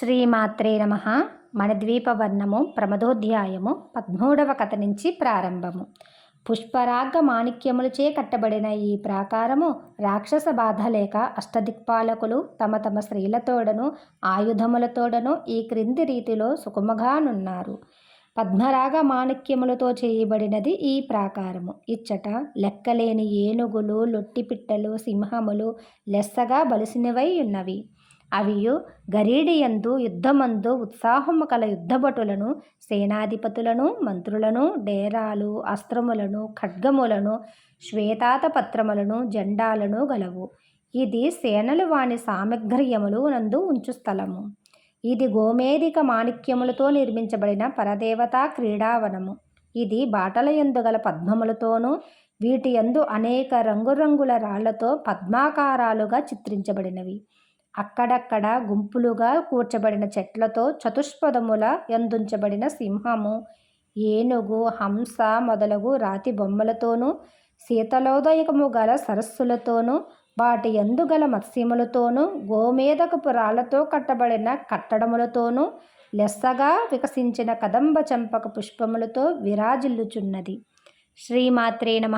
శ్రీమాత్రే నమ. మణద్వీపవర్ణము ప్రమదోధ్యాయము పద్మూడవ కథ నుంచి ప్రారంభము. పుష్పరాగ మాణిక్యములచే కట్టబడిన ఈ ప్రాకారము రాక్షస బాధ లేక అష్టదిక్పాలకులు తమ తమ స్త్రీలతోడను ఆయుధములతోడను ఈ క్రింది రీతిలో సుఖముగానున్నారు. పద్మరాగ మాణిక్యములతో చేయబడినది ఈ ప్రాకారము. ఇచ్చట లెక్కలేని ఏనుగులు లొట్టిపిట్టలు సింహములు లెస్సగా బలిసినవై ఉన్నవి. అవియు గరీడియందు యుద్ధమందు ఉత్సాహము కల యుద్ధభటులను సేనాధిపతులను మంత్రులను డేరాలు అస్త్రములను ఖడ్గములను శ్వేతాతపత్రములను జెండాలను గలవు. ఇది సేనలు వాని సామగ్ర్యములు నందు ఉంచు స్థలము. ఇది గోమేధిక మాణిక్యములతో నిర్మించబడిన పరదేవతా క్రీడావనము. ఇది బాటల యందు గల పద్మములతోనూ వీటి యందు అనేక రంగురంగుల రాళ్ళతో పద్మాకారాలుగా చిత్రించబడినవి. అక్కడక్కడ గుంపులుగా కూర్చబడిన చెట్లతో చతుష్పదముల యందుంచబడిన సింహము. ఏనుగు హంస మొదలగు రాతి బొమ్మలతోనూ శీతలోదయకము గల సరస్సులతోనూ వాటి ఎందుగల మత్స్యములతోనూ గోమేదకపు రాళ్ళతో కట్టబడిన కట్టడములతోనూ లెస్సగా వికసించిన కదంబ చంపక పుష్పములతో విరాజిల్లుచున్నది. శ్రీమాత్రే నమ.